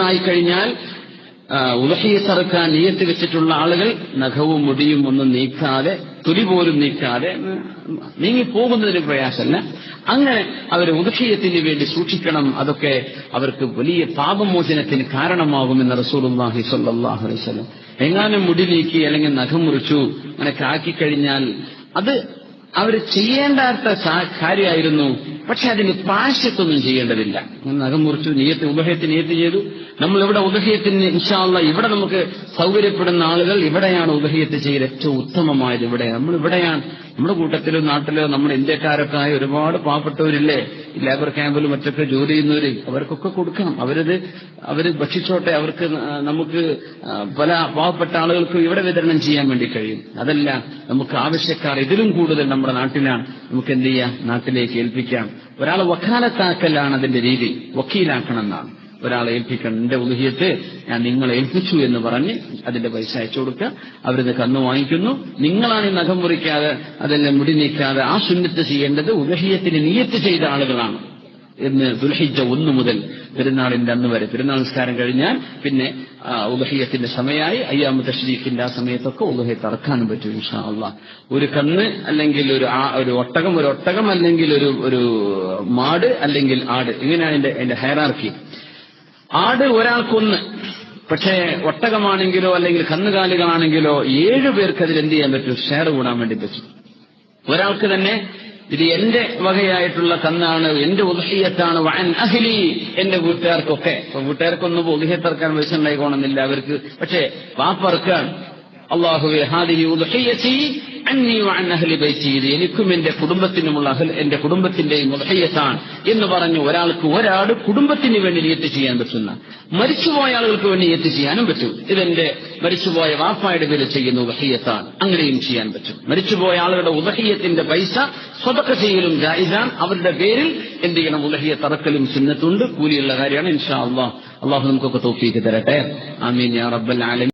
കഴിഞ്ഞാൽ ഉലഹിയത്തറക്കാൻ നീയത്ത് വെച്ചിട്ടുള്ള ആളുകൾ നഖവും മുടിയും ഒന്നും നീക്കാതെ തുലി പോലും നീക്കാതെ നീങ്ങി പോകുന്നതിന് പ്രയാസമല്ല. അങ്ങനെ അവർ ഉദഹീയത്തിന് വേണ്ടി സൂക്ഷിക്കണം അതൊക്കെ അവർക്ക് വലിയ പാപമോചനത്തിന് കാരണമാകുമെന്ന് റസൂലുള്ളാഹി സ്വല്ലല്ലാഹു അലൈഹി വസല്ലം. എങ്ങാനും മുടി നീക്കി അല്ലെങ്കിൽ നഖം മുറിച്ചു അങ്ങനെ കാക്കിക്കഴിഞ്ഞാൽ അത് അവർ ചെയ്യേണ്ടാത്ത കാര്യമായിരുന്നു. പക്ഷെ അതിന് പാശ്യത്തൊന്നും ചെയ്യേണ്ടതില്ല. നഖം മുറിച്ചു നീയത്ത് ഉപഹയത്തിന് നീയത്ത് ചെയ്തു. നമ്മൾ ഇവിടെ ഉദഹയത്തിന് ഇൻഷാല്ല ഇവിടെ നമുക്ക് സൗകര്യപ്പെടുന്ന ആളുകൾ ഇവിടെയാണ് ഉദഹയത്ത് ചെയ്ത് ഏറ്റവും ഉത്തമമായത് ഇവിടെ നമ്മൾ ഇവിടെയാണ് നമ്മുടെ കൂട്ടത്തിലോ നാട്ടിലോ നമ്മുടെ ഇന്ത്യക്കാരൊക്കെ ആയ ഒരുപാട് പാവപ്പെട്ടവരില്ലേ? ലേബർ ക്യാമ്പിലും മറ്റൊക്കെ ജോലി ചെയ്യുന്നവര് അവർക്കൊക്കെ കൊടുക്കണം. അവരത് അവർ ഭക്ഷിച്ചോട്ടെ അവർക്ക് നമുക്ക് പല പാവപ്പെട്ട ആളുകൾക്കും ഇവിടെ വിതരണം ചെയ്യാൻ വേണ്ടി കഴിയും. അതല്ല നമുക്ക് ആവശ്യക്കാർ ഇതിലും കൂടുതൽ നമ്മുടെ നാട്ടിലാണ്. നമുക്ക് എന്ത് ചെയ്യാം? നാട്ടിലേക്ക് ഏൽപ്പിക്കാം. ഒരാളെ വക്കാലത്താക്കലാണ് അതിന്റെ രീതി. വക്കീലാക്കണം എന്നാണ് ഒരാളെ ഏൽപ്പിക്കണം. എന്റെ ഉദഹിയത്തെ ഞാൻ നിങ്ങളെ ഏൽപ്പിച്ചു എന്ന് പറഞ്ഞ് അതിന്റെ പൈസ അയച്ചു കൊടുക്കുക. അവരിത് കന്നു വാങ്ങിക്കുന്നു. നിങ്ങളാണ് ഈ നഖം മുറിക്കാതെ അതെല്ലാം മുടി നീക്കാതെ ആ സുന്നത്ത് ചെയ്യേണ്ടത് ഉദഹിയത്തിന് നിയത്ത് ചെയ്ത ആളുകളാണ്. എന്ന് ദുൽഹിജ ഒന്ന് മുതൽ പെരുന്നാളിന്റെ അന്ന് വരെ. പെരുന്നാൾ നിസ്കാരം കഴിഞ്ഞാൽ പിന്നെ ഉദഹിയത്തിന്റെ സമയമായി അയ്യാമ തഷ്രീഖിന്റെ ആ സമയത്തൊക്കെ ഉദഹയെ തറക്കാനും പറ്റും ഇൻഷാ ഒരു കണ്ണ് അല്ലെങ്കിൽ ഒരു ഒരു ഒട്ടകം ഒരു ഒട്ടകം അല്ലെങ്കിൽ ഒരു ഒരു മാട് അല്ലെങ്കിൽ ആട്. ഇങ്ങനെയാണ് എന്റെ എന്റെ ഹയറാർക്കി. ആട് ഒരാൾക്കൊന്ന് പക്ഷേ ഒട്ടകമാണെങ്കിലോ അല്ലെങ്കിൽ കന്നുകാലികളാണെങ്കിലോ ഏഴു പേർക്ക് അതിൽ എന്ത് ചെയ്യാൻ പറ്റും? ഷെയർ കൂടാൻ വേണ്ടി പറ്റും. ഒരാൾക്ക് തന്നെ ഇത് എന്റെ വകയായിട്ടുള്ള കന്നാണ് എന്റെ ഉദഹീയത്താണ്. വൻ അഹിലി എന്റെ വീട്ടുകാർക്കൊക്കെ ഇപ്പൊ വീട്ടുകാർക്കൊന്നും ഉദഹീയത്തറക്കാൻ വിഷമുണ്ടായിക്കോണമെന്നില്ല അവർക്ക്. പക്ഷേ വാപ്പറക്കാൻ അള്ളാഹുവെ എനിക്കും എന്റെ കുടുംബത്തിനുമുള്ള അഹൽ എന്റെ കുടുംബത്തിന്റെയും ഉദഹയ്യത്താണ് എന്ന് പറഞ്ഞു ഒരാൾക്ക് ഒരാട് കുടുംബത്തിന് വേണ്ടി നിയത്ത് ചെയ്യാൻ പറ്റുന്ന മരിച്ചുപോയ ആളുകൾക്ക് വേണ്ടി നിയത്ത് ചെയ്യാനും പറ്റും. ഇതെന്റെ മരിച്ചുപോയ വാപ്പായുടെ വില ചെയ്യുന്ന ഉദഹീയത്താണ് അങ്ങനെയും ചെയ്യാൻ പറ്റും. മരിച്ചുപോയ ആളുകളുടെ ഉദഹീയത്തിന്റെ പൈസ സ്വതക്ക ചെയ്യലും ജായിസാൻ അവരുടെ പേരിൽ എന്ത് ചെയ്യണം? ഉലഹിയ തറക്കലും സുന്നത്തുണ്ട്. കൂലിയുള്ള കാര്യമാണ്. ഇൻഷാ അള്ളാഹ്. അള്ളാഹു നമുക്കൊക്കെ തോപ്പിക്ക് തരട്ടെ. ആമീൻ യാ റബ്ബൽ ആലമീൻ.